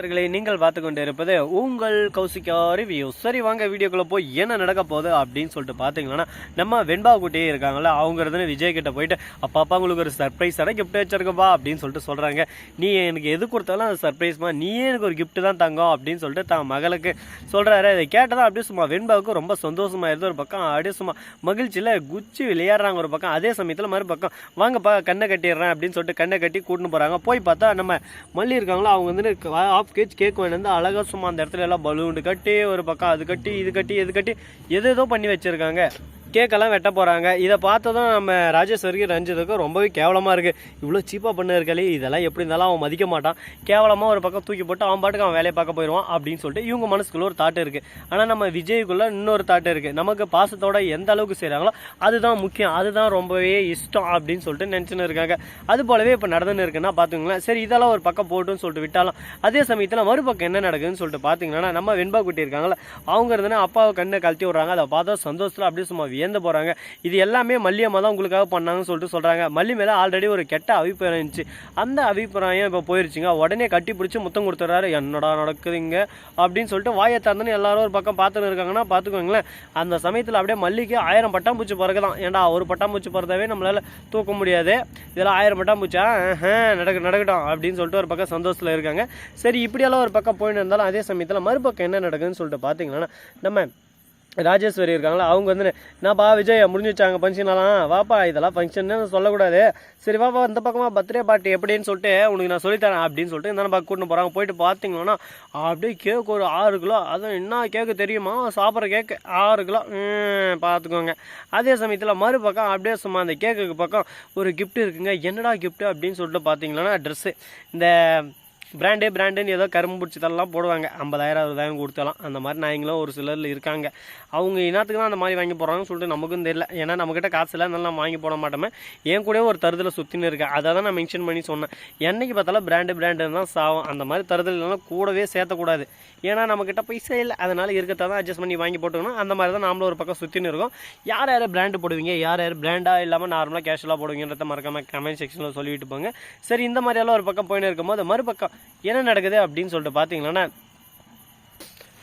நண்பர்களே நீங்கள் பார்த்து கொண்டு இருப்பது உங்கள் கௌசிகா ரிவ்யூ சரி வாங்க வீடியோக்குள்ள போய் என்ன நடக்க போகுது அப்படின்னு சொல்லிட்டு பார்த்தீங்கன்னா நம்ம வெண்பா குட்டியே இருக்காங்கல்ல அவங்க இருந்து விஜய் கிட்ட போயிட்டு அப்பா அப்பா உங்களுக்கு ஒரு சர்ப்ரைஸான கிஃப்ட் வச்சிருக்கப்பா அப்படின்னு சொல்லிட்டு சொல்றாங்க. நீ எனக்கு எது கொடுத்தாலும் அது சர்ப்ரைஸ்மா நீயே எனக்கு ஒரு கிஃப்ட் தான் தங்கம் அப்படின்னு சொல்லிட்டு தான் மகளுக்கு சொல்றாரு. இதை கேட்டதான் அப்படியே சும்மா வெண்பாவுக்கு ரொம்ப சந்தோஷமாயிருது ஒரு பக்கம் அப்படியே சும்மா மகிழ்ச்சியில் குச்சி விளையாடுறாங்க ஒரு பக்கம் அதே சமயத்தில் மறு பக்கம் வாங்கப்பா கண்ணை கட்டிடுறேன் அப்படின்னு சொல்லிட்டு கண்ணை கட்டி கூட்டின்னு போகிறாங்க போய் பார்த்தா நம்ம மல்லி இருக்காங்களோ அவங்க வந்து ஆஃப் கேஜ் கேக் வாங்கி வந்து அழகாக சும்மா அந்த இடத்துல எல்லாம் பலூன் கட்டி ஒரு பக்கம் அது கட்டி இது கட்டி இது கட்டி எது ஏதோ பண்ணி வச்சுருக்காங்க. கேக்கெல்லாம் வெட்ட போகிறாங்க இதை பார்த்ததும் நம்ம ராஜேஸ்வரிக்கு ரஞ்சித்துக்கும் ரொம்பவே கேவலமாக இருக்குது இவ்வளோ சீப்பாக பண்ண இதெல்லாம் எப்படி இருந்தாலும் அவன் மதிக்க மாட்டான். கேவலமாக ஒரு பக்கம் தூக்கி போட்டு அவன் பாட்டுக்கு அவன் வேலையை பார்க்க போயிடுவான் அப்படின்னு சொல்லிட்டு இவங்க மனசுக்குள்ள ஒரு தாட்டு இருக்குது ஆனால் நம்ம விஜய்க்குள்ளே இன்னொரு தாட்டு இருக்குது நமக்கு பாசத்தோட எந்த அளவுக்கு செய்கிறாங்களோ அதுதான் முக்கியம். அதுதான் ரொம்பவே இஷ்டம் அப்படின்னு சொல்லிட்டு நினச்சின்னு இருக்காங்க. அது போலவே இப்போ நடந்துன்னு இருக்குன்னா பார்த்துங்களேன் சரி இதெல்லாம் ஒரு பக்கம் போட்டுன்னு சொல்லிட்டு விட்டாலும் அதே சமயத்தில் மறுபக்கம் என்ன நடக்குதுன்னு சொல்லிட்டு பார்த்தீங்கன்னா நம்ம வெண்பா குட்டி இருக்காங்களா அவங்க இருந்தனா அப்பாவை கண்ணை கழட்டி விட்றாங்க. அதை பார்த்தா சந்தோஷத்தில் அப்படியே சும்மா வியந்து போகிறாங்க இது எல்லாமே மல்லியம்மா தான் உங்களுக்காக பண்ணாங்கன்னு சொல்லிட்டு சொல்கிறாங்க மல்லி மேலே ஆல்ரெடி ஒரு கெட்ட அபிப்பிராயம் இருந்துச்சு. அந்த அபிப்பிராயம் இப்போ போயிருச்சுங்க. உடனே கட்டி பிடிச்சி முத்தம் கொடுத்துட்றாரு என்னடா நடக்குதுங்க? அப்படின்னு சொல்லிட்டு வாயை திறந்துன்னு எல்லாரும் ஒரு பக்கம் பார்த்துன்னு இருக்காங்கன்னா பார்த்துக்கோங்களேன். அந்த சமயத்தில் அப்படியே மல்லிக்கு ஆயிரம் பட்டாம்பூச்சி பிறகு தான் ஏன்டா ஒரு பட்டாம்பூச்சி பிறந்தாவே நம்மளால் தூக்க முடியாது. இதெல்லாம் ஆயிரம் பட்டாம்பூச்சா? நடக்க நடக்கட்டும் அப்படின்னு சொல்லிட்டு ஒரு பக்கம் சந்தோஷத்தில் இருக்காங்க. சரி இப்படியெல்லாம் ஒரு பக்கம் போயின்னு இருந்தாலும் அதே சமயத்தில் மறுபக்கம் என்ன நடக்குதுன்னு சொல்லிட்டு பார்த்தீங்கன்னா நம்ம ராஜேஸ்வரி இருக்காங்களா? அவங்க வந்து நான்ப்பா விஜய் முடிஞ்சு வச்சாங்க ஃபங்க்ஷனெல்லாம் வாப்பா இதெல்லாம் ஃபங்க்ஷன்னு சொல்லக்கூடாது. சரி வாப்பா இந்த பக்கமாக பர்த்டே பார்ட்டி எப்படின்னு சொல்லிட்டு உனக்கு நான் சொல்லித்தரேன் அப்படின்னு சொல்லிட்டு இந்த பக்கம் கூட்டின்னு போகிறாங்க போயிட்டு பார்த்தீங்கன்னா அப்படியே கேக் ஒரு ஆறு கிலோ அதுவும் என்ன கேக்கு தெரியுமா? சாப்பிட்ற கேக்கு ஆறு கிலோ. பார்த்துக்கோங்க அதே சமயத்தில் மறுபக்கம் அப்படியே சும்மா அந்த கேக்குக்கு பக்கம் ஒரு கிஃப்ட் இருக்குங்க. என்னடா கிஃப்ட்டு அப்படின்னு சொல்லிட்டு பார்த்தீங்கன்னா ட்ரெஸ்ஸு இந்த பிராண்டே பிராண்டுன்னு ஏதோ கரும்பு பிடிச்சதெல்லாம் போடுவாங்க. ஐம்பதாயிரம் அறுபதாயிரம் கொடுத்தலாம். அந்த மாதிரி நாய்ங்களும் ஒரு சிலரில் இருக்காங்க. அவங்க இனத்துக்கு தான் அந்த மாதிரி வாங்கி போடுறாங்கன்னு சொல்லிட்டு நமக்கும் தெரியல. ஏன்னா நம்மக்கிட்ட காசு இல்லை அதனால வாங்கி போட மாட்டோமே. என் கூட ஒரு தருதலை சுற்றின்னு இருக்கேன் அதை தான் நான் மென்ஷன் பண்ணி சொன்னேன். என்னைக்கு பார்த்தாலும் பிராண்டு பிராண்டு தான் சாவும். அந்த மாதிரி தருதல் எல்லாம் கூடவே சேர்த்தக்கூடாது. ஏன்னா நம்மக்கிட்ட பைசா இல்லை. அதனால் இருக்கத்தை தான் அட்ஜஸ்ட் பண்ணி வாங்கி போட்டுக்கணும். அந்த மாதிரி தான் நாமளும் ஒரு பக்கம் சுற்றின்னு இருக்கோம். யார் யார் பிராண்டு போடுவீங்க? யார் யார் பிராண்டாக இல்லாமல் நார்மலாக கேஷுவலாக போடுவீங்கன்றத மறக்காம கமெண்ட் செக்ஷனில் சொல்லிட்டு போங்க. சரி இந்த மாதிரியெல்லாம் ஒரு பக்கம் போயின்னு இருக்கும்போது மறுபக்கம் என்ன நடக்குது அப்படின்னு சொல்லிட்டு பார்த்தீங்கன்னா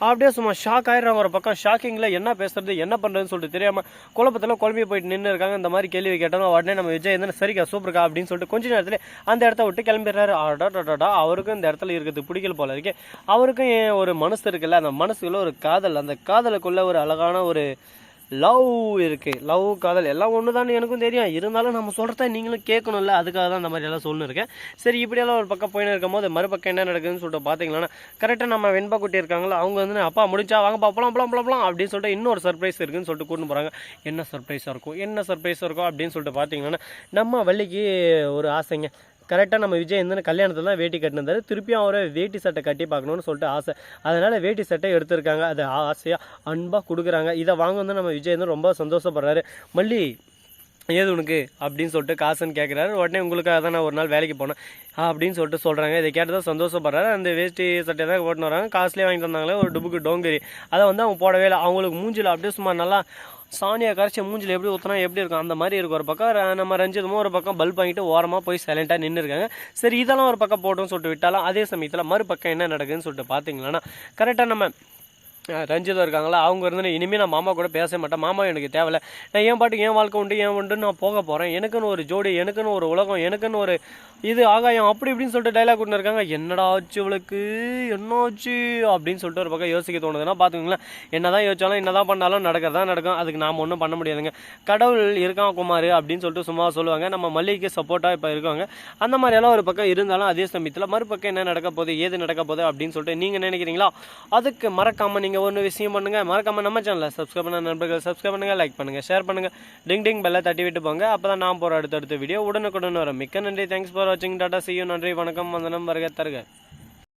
அப்படியே சும்மா ஷாக் ஆயிடுறாங்க ஒரு பக்கம். ஷாக்கிங்கில் என்ன பேசுறது என்ன பண்ணுறதுன்னு சொல்லிட்டு தெரியாமல் குழப்பத்தில் குழம்பி போயிட்டு நின்று இருக்காங்க. இந்த மாதிரி கேள்வி கேட்டாங்க உடனே நம்ம விஜய் வந்து சரிக்கா சூப்பர்க்கா அப்படின்னு சொல்லிட்டு கொஞ்ச நேரத்தில் அந்த இடத்த விட்டு கிளம்பிடுறாரு. அடாடாடா அவருக்கும் இந்த இடத்துல இருக்கிறது பிடிக்கல போல இருக்கு. அவருக்கும் ஏன் ஒரு மனசு இருக்குல்ல அந்த மனசுக்குள்ள ஒரு காதல் அந்த காதலுக்குள்ள ஒரு அழகான ஒரு லவ் இருக்கு. லவ் காதல் எல்லாம் ஒன்று தான் எனக்கும் தெரியும். இருந்தாலும் நம்ம சொல்கிறத நீங்களும் கேட்கணும்ல. அதுக்காக தான் அந்த மாதிரி எல்லாம் சொல்லிருக்கேன் சரி இப்படியெல்லாம் ஒரு பக்கம் போயின்னு இருக்கும்போது மறுபக்கம் என்ன நடக்குதுன்னு சொல்லிட்டு பார்த்தீங்கன்னா கரெக்டாக நம்ம வெண்பா குட்டி இருக்காங்களா? அவங்க வந்து அப்பா முடிச்சா வாங்க போலாம் போலாம் போலாம் அப்படின்னு சொல்லிட்டு இன்னொரு சர்ப்ரைஸ் இருக்குன்னு சொல்லிட்டு கூட்டு போகிறாங்க என்ன சர்ப்ரைஸாக இருக்கும்? என்ன சர்ப்ரைஸாக இருக்கும்? அப்படின்னு சொல்லிட்டு பார்த்தீங்கன்னா நம்ம வள்ளிக்கு ஒரு ஆசைங்க. கரெக்டாக நம்ம விஜய் இந்த கல்யாணத்தில் தான் வேட்டி கட்டினிருந்தாரு. திருப்பியும் அவரை வேட்டி சட்டை கட்டி பார்க்கணும்னு சொல்லிட்டு ஆசை. அதனால் வேட்டி சட்டை எடுத்திருக்காங்க. அது ஆசையாக அன்பாக கொடுக்குறாங்க. இதை வாங்க வந்து நம்ம விஜய் வந்து ரொம்ப சந்தோஷப்படுறாரு. மல்லி ஏது உனக்கு? அப்படின்னு சொல்லிட்டு காசுன்னு கேட்குறாரு உடனே உங்களுக்காக தான் நான் ஒரு நாள் வேலைக்கு போனேன் அப்படின்னு சொல்லிட்டு சொல்கிறாங்க இதை கேட்டு தான் சந்தோஷப்படுறாரு. அந்த வேஷ்டி சட்டை தான் ஓட்டுன்னு வராங்க. காசுலேயே வாங்கி தந்தாங்களே. ஒரு டுபுக்கு டோங்கரி. அதை வந்து அவங்க போடவே இல்லை. அவங்களுக்கு மூஞ்சில் அப்படியே சும்மா நல்லா சாணியை கரைச்சி மூஞ்சில் எப்படி ஊற்றினா எப்படி இருக்கும்? அந்த மாதிரி இருக்கும் ஒரு பக்கம் நம்ம ரஞ்சிதமும் ஒரு பக்கம் பல்ப் வாங்கிட்டு ஓரமாக போய் சைலண்ட்டாக நின்றுருக்காங்க சரி இதெல்லாம் ஒரு பக்கம் போட்டோம்னு சொல்லிட்டு விட்டாலும் அதே சமயத்தில் மறுபக்கம் என்ன நடக்குதுன்னு சொல்லிட்டு பார்த்தீங்கன்னா கரெக்டாக நம்ம ரஞ்சிதம் இருக்காங்களா? அவங்க இருந்து இனிமேல் நான் மாமா கூட பேச மாட்டேன். மாமா எனக்கு தேவையில்ல. நான் என் பாட்டுக்கு என் வாழ்க்கை உண்டு என் உண்டு நான் போக போகிறேன் எனக்குன்னு ஒரு ஜோடி எனக்குன்னு ஒரு உலகம் எனக்குன்னு ஒரு இது ஆகாயம் அப்படி இப்படின்னு சொல்லிட்டு டைலாக் கொண்டு இருக்காங்க. என்னடா ஆச்சு இவளுக்கு? என்ன ஆச்சு? அப்படின்னு சொல்லிட்டு ஒரு பக்கம் யோசிக்க தோணுதுன்னா பார்த்துக்கங்களேன் என்னதான் யோசிச்சாலும் என்ன தான் பண்ணாலும் நடக்கிறதா நடக்கும். அதுக்கு நாம் ஒன்றும் பண்ண முடியாதுங்க. கடவுள் இருக்கான் குமார் அப்படின்னு சொல்லிட்டு சும்மா சொல்லுவாங்க. நம்ம மல்லிகைக்கு சப்போர்ட்டாக இப்போ இருக்காங்க அந்த மாதிரியெல்லாம் ஒரு பக்கம் இருந்தாலும் அதே சமயத்தில் மறுபக்கம் என்ன நடக்க போகுது ஏது நடக்க போகுது அப்படின்னு சொல்லிட்டு நீங்கள் நினைக்கிறீங்களா? அதுக்கு மறக்காமல் நீங்கள் ஒன்று விஷயம் பண்ணுங்கள் மறக்காமல் நம்ம சேனலில் சப்ஸ்கிரைப் பண்ண நண்பர்கள் சப்ஸ்கிரைப் பண்ணுங்கள் லைக் பண்ணுங்கள் ஷேர் பண்ணுங்கள் டிங் டிங் பெல்லை தட்டி விட்டு போங்க. அப்போ தான் நான் போகிற அடுத்தடுத்த வீடியோ உடனுக்குடன் வரும். மிக்க நன்றி. தேங்க்ஸ் ஃபார் வாட்சிங் டாட்டா செய்யும் நன்றி வணக்கம். வந்தனம் வருக தருக.